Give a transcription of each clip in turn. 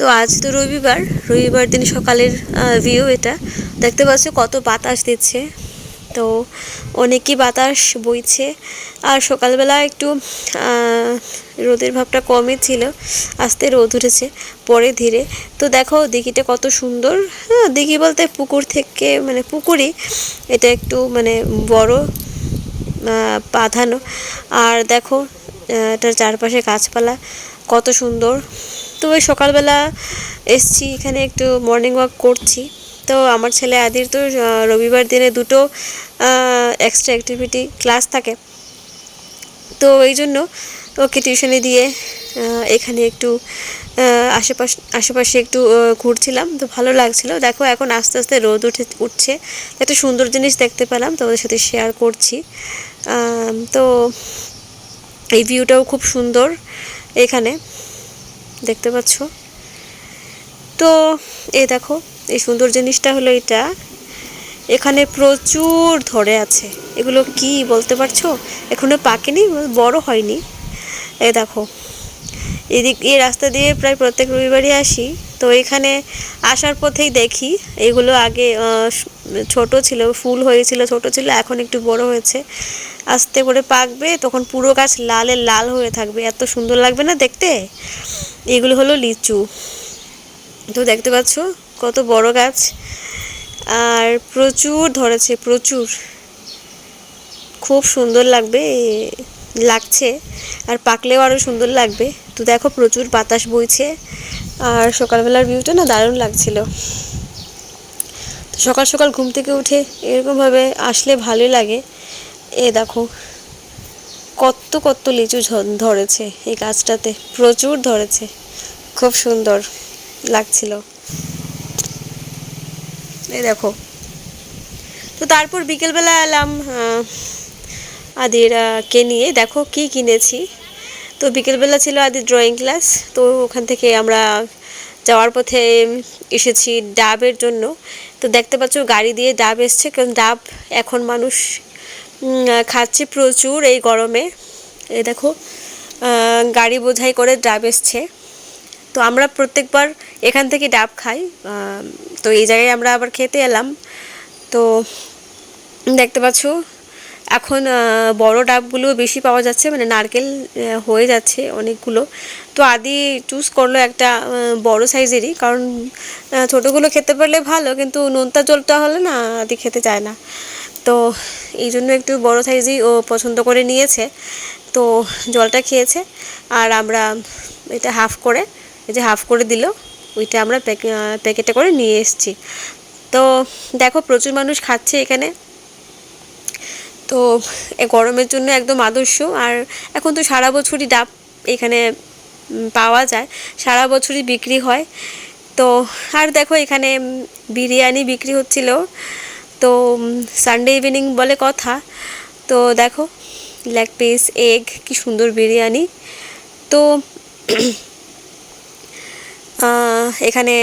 তো আজ তো রবিবার রবিবার দিন সকালের ভিউ এটা। দেখতে পাচ্ছ কত বাতাস দিচ্ছে। তো অনেকই বাতাস বইছে। আর সকালবেলা একটু রোদের ভাবটা কমই ছিল। আস্তে রোদ উঠেছে, পরে ধীরে। তো দেখো দিঘিটা কত সুন্দর। হ্যাঁ দিঘি বলতে পুকুর থেকে মানে পুকুরই। এটা একটু মানে বড় বাঁধানো। আর দেখো এটার চারপাশে গাছপালা। কত সুন্দর। তো ওই সকালবেলা এসছি, এখানে একটু মর্নিং ওয়াক করছি। তো আমার ছেলে আদির তো রবিবার দিনে দুটো এক্সট্রা অ্যাক্টিভিটি ক্লাস থাকে। তো এই জন্য ওকে টিউশনে দিয়ে এখানে একটু আশেপাশ, আশেপাশে একটু ঘুরছিলাম। তো ভালো লাগছিল। দেখো এখন আস্তে আস্তে রোদ উঠে, উঠছে। একটা সুন্দর জিনিস দেখতে পেলাম, তোমাদের সাথে শেয়ার করছি। তো এই ভিউটাও খুব সুন্দর এখানে। দেখতে পাচ্ছ? তো এই দেখো, এই সুন্দর জিনিসটা হলো এটা। এখানে প্রচুর ধরে আছে। এগুলো কি বলতে পারছ? এখনও পাকেনি, বড় হয়নি। এ দেখো এদিক, এই রাস্তা দিয়ে প্রায় প্রত্যেক রবিবারই আসি। তো এখানে আসার পথেই দেখি, এগুলো আগে ছোট ছিল, ফুল হয়েছিল, ছোট ছিল, এখন একটু বড় হয়েছে। আস্তে করে পাকবে, তখন পুরো গাছ লালে লাল হয়ে থাকবে। এত সুন্দর লাগবে না দেখতে? এগুলো হলো লিচু। তো দেখতে পাচ্ছ, কত বড় গাছ। আর প্রচুর ধরেছে, প্রচুর। খুব সুন্দর লাগবে। লাগছে। আর পাকলেও আরও সুন্দর লাগবে। তো দেখো প্রচুর বাতাস বইছে। আর সকালবেলার ভিউটা না দারুণ লাগছিল। তো সকাল সকাল ঘুম থেকে উঠে এরকমভাবে আসলে ভালোই লাগে। এ দেখো কত কত লিচু ধরেছে এই গাছটাতে। প্রচুর ধরেছে। খুব সুন্দর লাগছিল। এই দেখো। তো তারপর বিকেলবেলা এলাম আহ, আদির কে নিয়ে দেখো কি কিনেছি। তো বিকেলবেলা ছিল আদির ড্রয়িং ক্লাস তো ওখান থেকে আমরা যাওয়ার পথে এসেছি ডাবের জন্য। তো দেখতে পাচ্ছ গাড়ি দিয়ে ডাব এসছে কারণ ডাব এখন মানুষ খাচ্ছে প্রচুর এই গরমে। এই দেখো গাড়ি বোঝাই করে ডাব এসছে। তো আমরা প্রত্যেকবার এখান থেকে ডাব খাই তো এই জায়গায় আমরা আবার খেতে এলাম। তো দেখতে পাচ্ছ এখন বড় ডাবগুলো বেশি পাওয়া যাচ্ছে মানে নারকেল হয়ে যাচ্ছে অনেকগুলো। তো আদি চুজ করল একটা বড় সাইজেরই কারণ ছোটোগুলো খেতে পারলে ভালো, কিন্তু নোনতা জলটা হলে না, আদি খেতে চায় না। তো এই জন্য একটু বড় সাইজই ও পছন্দ করে নিয়েছে। তো জলটা খেয়েছে, আর আমরা এটা হাফ করে, এই যে হাফ করে দিল, ওইটা আমরা প্যাকে- প্যাকেটে করে নিয়ে এসেছি। তো দেখো, প্রচুর মানুষ খাচ্ছে এখানে। তো এ গরমের জন্য একদম আদর্শ। আর এখন তো সারা বছরই ডাব এখানে পাওয়া যায়। সারা বছরই বিক্রি হয়। তো আর দেখো এখানে বিরিয়ানি বিক্রি হচ্ছিল। তো সানডে ইভিনিং বলে কথা। তো দেখো লেগ পিস এগ কি সুন্দর বিরিয়ানি। তো এখানে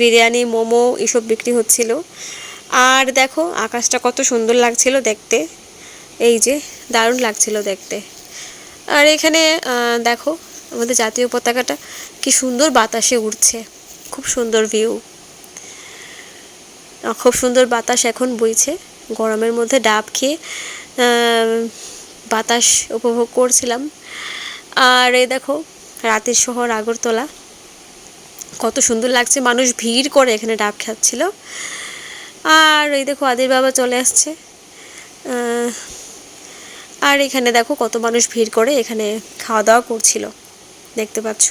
বিরিয়ানি, মোমো, এসব বিক্রি হচ্ছিল। আর দেখো, আকাশটা কত সুন্দর লাগছিল দেখতে। এই যে, দারুণ লাগছিল দেখতে। আর এখানে দেখো, আমাদের জাতীয় পতাকাটা কি সুন্দর বাতাসে উড়ছে। খুব সুন্দর ভিউ খুব সুন্দর বাতাস এখন বইছে। গরমের মধ্যে ডাব খেয়ে বাতাস উপভোগ করছিলাম। আর এই দেখো, রাতের শহর আগরতলা। কত সুন্দর লাগছে, মানুষ ভিড় করে এখানে ডাব খাচ্ছিল। আর এই দেখো আদির বাবা চলে আসছে। আর এখানে দেখো কত মানুষ ভিড় করে এখানে খাওয়া দাওয়া করছিল। দেখতে পাচ্ছ?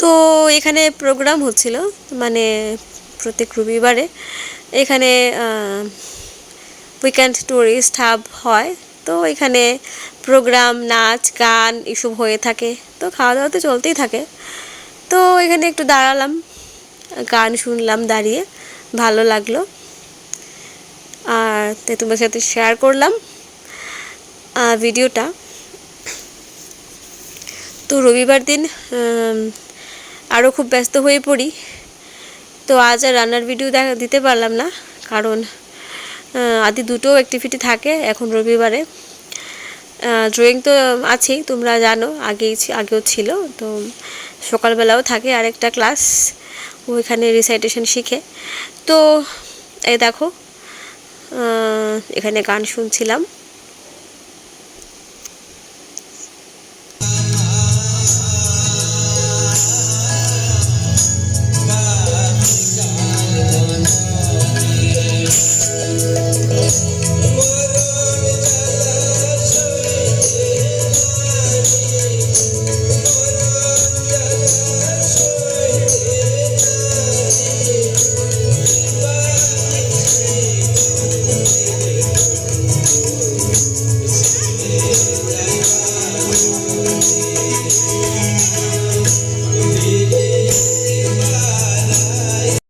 তো এখানে প্রোগ্রাম হচ্ছিল মানে প্রত্যেক রবিবারে। এখানে উইকেন্ড ট্যুরিস্ট হাব হয়। তো এখানে প্রোগ্রাম নাচ, গান এসব হয়ে থাকে। তো খাওয়া দাওয়া তো চলতেই থাকে। তো এখানে একটু দাঁড়ালাম। গান শুনলাম দাঁড়িয়ে, ভালো লাগল। আর তাই তোমার সাথে শেয়ার করলাম। ভিডিওটা তো রবিবার দিন আরও খুব ব্যস্ত হয়ে পড়ি। তো আজ আর রান্নার ভিডিও দেখা, দিতে পারলাম না। কারণ আদি দুটো অ্যাক্টিভিটি থাকে এখন রবিবারে। ড্রয়িং তো আছেই, তোমরা জানো, আগেই আগেও ছিল। তো সকালবেলাও থাকে আরেকটা ক্লাস ওইখানে রিসাইটেশন শিখে। তো এই দেখো এখানে গান শুনছিলাম।